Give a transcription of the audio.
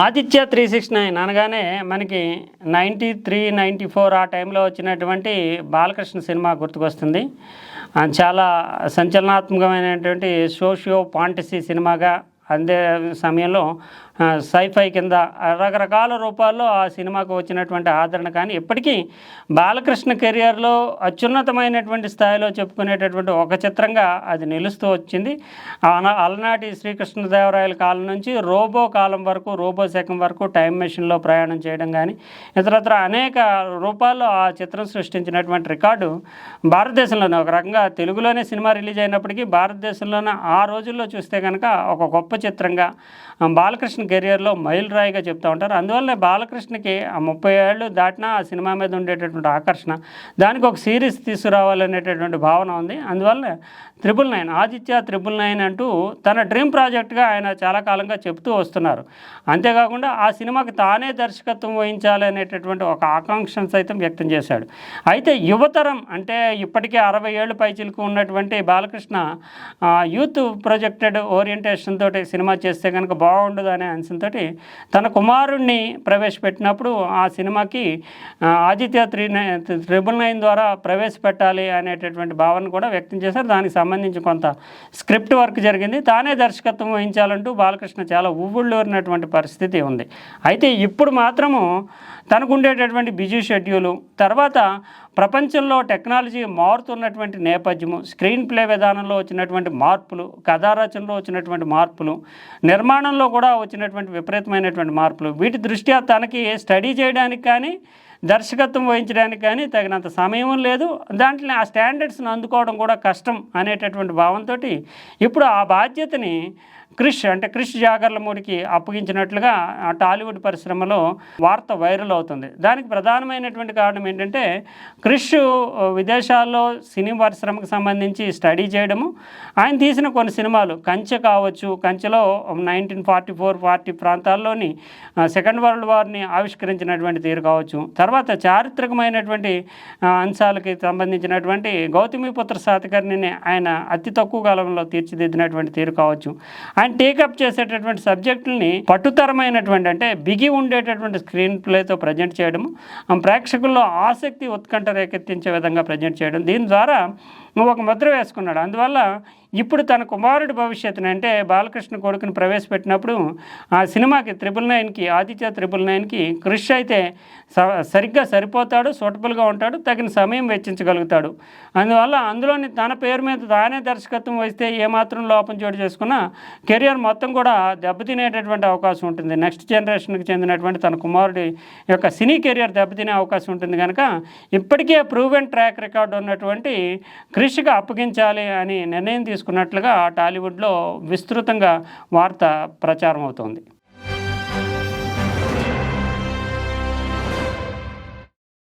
Aditya three six nine అనగానే మనకి ninety three ninety four ఆ టైంలో వచ్చినటువంటి బాలకృష్ణ సినిమా గుర్తుకొస్తుంది. చాలా సంచలనాత్మకమైనటువంటి సోషియో పాంటసీ సినిమాగా అందే సమయంలో సైఫై కింద రకరకాల రూపాల్లో ఆ సినిమాకు వచ్చినటువంటి ఆదరణ. కానీ ఇప్పటికీ బాలకృష్ణ కెరియర్లో అత్యున్నతమైనటువంటి స్థాయిలో చెప్పుకునేటటువంటి ఒక చిత్రంగా అది నిలుస్తూ వచ్చింది. అలనాటి శ్రీకృష్ణదేవరాయల కాలం నుంచి రోబో కాలం వరకు రోబో శకం వరకు టైం మెషిన్లో ప్రయాణం చేయడం కానీ ఇతరత్ర అనేక రూపాల్లో ఆ చిత్రం సృష్టించినటువంటి రికార్డు భారతదేశంలోనే. ఒక రకంగా తెలుగులోనే సినిమా రిలీజ్ అయినప్పటికీ భారతదేశంలోనే ఆ రోజుల్లో చూస్తే కనుక ఒక గొప్ప చిత్రంగా బాలకృష్ణ కెరియర్లో మైల్ రాయిగా చెప్తూ ఉంటారు. అందువల్ల బాలకృష్ణకి ఆ ముప్పై ఏళ్ళు దాటినా ఆ సినిమా మీద ఉండేటటువంటి ఆకర్షణ దానికి ఒక సిరీస్ తీసుకురావాలనేటటువంటి భావన ఉంది. అందువల్ల triple nine Aditya triple nine అంటూ తన డ్రీమ్ ప్రాజెక్ట్గా ఆయన చాలా కాలంగా చెప్తూ వస్తున్నారు. అంతేకాకుండా ఆ సినిమాకి తానే దర్శకత్వం వహించాలనేటటువంటి ఒక ఆకాంక్షను సైతం వ్యక్తం చేశాడు. అయితే యువతరం అంటే ఇప్పటికే అరవై ఏళ్ళు పైచిలకు ఉన్నటువంటి బాలకృష్ణ యూత్ ప్రొజెక్టెడ్ ఓరియంటేషన్ తోటి సినిమా చేస్తే కనుక బాగుండదు అనే అంశంతో తన కుమారుణ్ణి ప్రవేశపెట్టినప్పుడు ఆ సినిమాకి Aditya three nine triple nine ద్వారా ప్రవేశపెట్టాలి అనేటటువంటి భావన కూడా వ్యక్తం చేశారు. దానికి సంబంధించి కొంత స్క్రిప్ట్ వర్క్ జరిగింది. తానే దర్శకత్వం వహించాలంటూ బాలకృష్ణ చాలా ఉవ్వుళ్ళూరినటువంటి పరిస్థితి ఉంది. అయితే ఇప్పుడు మాత్రము తనకు ఉండేటటువంటి బిజీ షెడ్యూలు తర్వాత ప్రపంచంలో టెక్నాలజీ మారుతున్నటువంటి నేపథ్యము స్క్రీన్ ప్లే విధానంలో వచ్చినటువంటి మార్పులు కథారచనలో వచ్చినటువంటి మార్పులు నిర్మాణంలో కూడా వచ్చినటువంటి విపరీతమైనటువంటి మార్పులు. వీటి దృష్ట్యా తనకి స్టడీ చేయడానికి కానీ దర్శకత్వం వహించడానికి కానీ తగినంత సమయం లేదు. దాంట్లో ఆ స్టాండర్డ్స్ని అందుకోవడం కూడా కష్టం అనేటటువంటి భావంతో ఇప్పుడు ఆ బాధ్యతని క్రిష్ అంటే క్రిష్ జాగర్లమూడికి అప్పగించినట్లుగా ఆ టాలీవుడ్ పరిశ్రమలో వార్త వైరల్ అవుతుంది. దానికి ప్రధానమైనటువంటి కారణం ఏంటంటే క్రిష్ విదేశాల్లో సినీ పరిశ్రమకు సంబంధించి స్టడీ చేయడము. ఆయన తీసిన కొన్ని సినిమాలు కంచె కావచ్చు కంచెలో నైన్టీన్ ఫార్టీ ఫోర్ ఫార్టీ ప్రాంతాల్లోని సెకండ్ వరల్డ్ వార్ని ఆవిష్కరించినటువంటి తీరు కావచ్చు. తర్వాత తర్వాత చారిత్రకమైనటువంటి అంశాలకి సంబంధించినటువంటి గౌతమిపుత్ర శాతకర్ణిని ఆయన అతి తక్కువ కాలంలో తీర్చిదిద్దినటువంటి తీరు కావచ్చు. ఆయన టేకప్ చేసేటటువంటి సబ్జెక్టుల్ని పట్టుతరమైనటువంటి అంటే బిగి ఉండేటటువంటి స్క్రీన్ ప్లేతో ప్రజెంట్ చేయడము ప్రేక్షకుల్లో ఆసక్తి ఉత్కంఠ రేకెత్తించే విధంగా ప్రజెంట్ చేయడం. దీని ద్వారా ఒక ముద్ర వేసుకున్నాడు. అందువల్ల ఇప్పుడు తన కుమారుడి భవిష్యత్తుని అంటే బాలకృష్ణ కొడుకుని ప్రవేశపెట్టినప్పుడు ఆ సినిమాకి త్రిబుల్ నైన్కి ఆదిత్య త్రిబుల్ నైన్కి కృషి అయితే స- సరిగ్గా సరిపోతాడు సూటబుల్గా ఉంటాడు తగిన సమయం వెచ్చించగలుగుతాడు. అందువల్ల అందులోని తన పేరు మీద తానే దర్శకత్వం వహిస్తే ఏమాత్రం లోపం చోటు చేసుకున్నా కెరియర్ మొత్తం కూడా దెబ్బతినేటటువంటి అవకాశం ఉంటుంది. నెక్స్ట్ జనరేషన్కి చెందినటువంటి తన కుమారుడి యొక్క సినీ కెరియర్ దెబ్బతినే అవకాశం ఉంటుంది కనుక ఇప్పటికే ప్రూవెన్ ట్రాక్ రికార్డు ఉన్నటువంటి కృషిగా అప్పగించాలి అని నిర్ణయం తీసుకున్నట్లుగా టాలీవుడ్లో విస్తృతంగా వార్త ప్రచారం అవుతోంది.